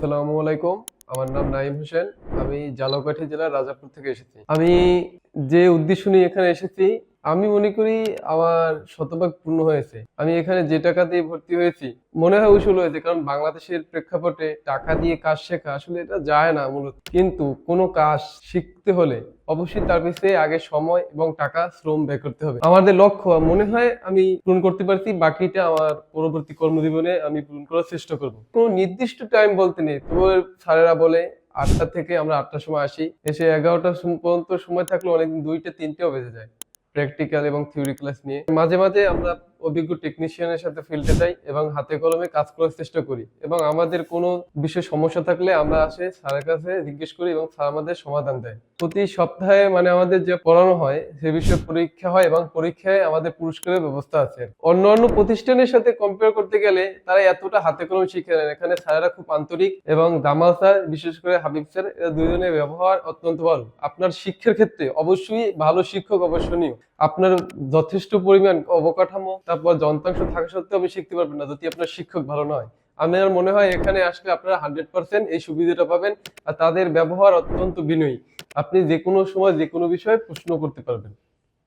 আসসালামু আলাইকুম। আমার নাম নাইম হোসেন। আমি জালাকাঠি জেলার রাজাপুর থেকে এসেছি। আমি যে উদ্দেশ্য নিয়ে এখানে এসেছি আমি মনে করি আমার শতভাগ পূর্ণ হয়েছে। আমি এখানে যে টাকা দিয়ে ভর্তি হয়েছি, মনে হয় উসুল হয়েছে, কারণ বাংলাদেশের প্রেক্ষাপটে টাকা দিয়ে কাজ শেখা আসলে এটা যায় না মূলত। কিন্তু কোনো কাজ শিখতে হলে অবশ্যই তার পিছনে আগে সময় এবং টাকা, শ্রম ব্যয় করতে হবে। আমাদের লক্ষ্য মনে হয় আমি পূরণ করতে পারছি, বাকিটা আমার পরবর্তী কর্মজীবনে আমি পূরণ করার চেষ্টা করব। কোনো নির্দিষ্ট টাইম বলতে নেই তবু স্যারেরা বলে, আটটা থেকে আমরা আটটার সময় আসি, এসে এগারোটা পর্যন্ত সময় থাকলে অনেকদিন দুইটা, তিনটেও বেজে যায়। প্র্যাকটিক্যাল এবং থিওরি ক্লাস নিয়ে। মাঝে মাঝে আমরা অভিজ্ঞ টেকনিশিয়ানের সাথে ফিল্ডে যাই এবং হাতে কলমে কাজ করার চেষ্টা করি এবং আমাদের কোনো বিষয়ে সমস্যা থাকলে আমরা আসে স্যারের কাছে জিজ্ঞেস করি এবং স্যার আমাদের সমাধান দেয়। প্রতি সপ্তাহে মানে আমাদের যে পড়ানো হয়, সে বিষয়ে পরীক্ষা হয় এবং পরীক্ষায় আমাদের পুরস্কারের ব্যবস্থা আছে। অন্য অন্য প্রতিষ্ঠানের সাথে কম্পেয়ার করতে গেলে তারা এতটা হাতে কলমে শিখে নেন এখানে স্যারেরা খুব আন্তরিক এবং দামাল স্যার, বিশেষ করে হাবিব স্যার, এরা দুজনের ব্যবহার অত্যন্ত ভালো। আপনার শিক্ষার ক্ষেত্রে অবশ্যই ভালো শিক্ষক অবশ্যনীয় আপনার যথেষ্ট পরিমাণ অবকাঠামো তারপর যন্ত্রাংশ থাকা সত্ত্বেও আপনি শিখতে পারবেন না, যদি আপনার শিক্ষক ভালো নয়। আমার মনে হয় এখানে আসলে আপনারা হান্ড্রেড পার্সেন্ট এই সুবিধাটা পাবেন আর তাদের ব্যবহার অত্যন্ত বিনয়ী। আপনি যে কোনো সময় যে কোনো বিষয়ে প্রশ্ন করতে পারবেন।